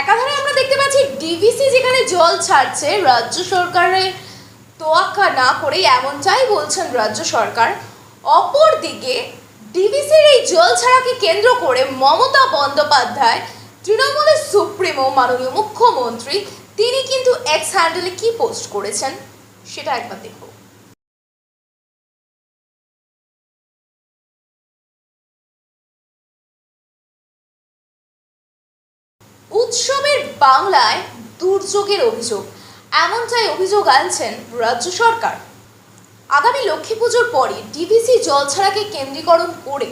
একাধারে আমরা দেখতে পাচ্ছি ডিভিসি যেখানে জল ছাড়ছে, রাজ্য সরকারের তোয়াক্কা না করেই এমনটাই বলছেন রাজ্য সরকার। অপরদিকে ডিভিসির এই জল ছাড়াকে কেন্দ্র করে মমতা বন্দ্যোপাধ্যায়, তৃণমূলের সুপ্রিমো, মাননীয় মুখ্যমন্ত্রী, তিনি কিন্তু এক্স হ্যান্ডেলে কি পোস্ট করেছেন, সেটা একবার দেখব উৎসবের বাংলায় দুর্যোগের অভিযোগ। এমনটাই অভিযোগ আনছেন রাজ্য সরকার। আগামী লক্ষ্মী পুজোর পরে ডিভিসি জলছাড়াকে কেন্দ্রীকরণ করে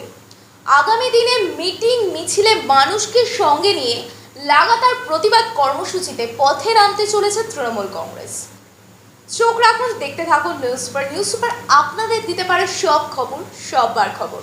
আগামী দিনে মিটিং মিছিলে মানুষকে সঙ্গে নিয়ে লাগাতার প্রতিবাদ কর্মসূচিতে পথে নামতে চলেছে তৃণমূল কংগ্রেস। চোখ রাখুন, দেখতে থাকুন, নিউজ সুপার নিউজ সুপার আপনাদের দিতে পারে সব খবর, সববার খবর।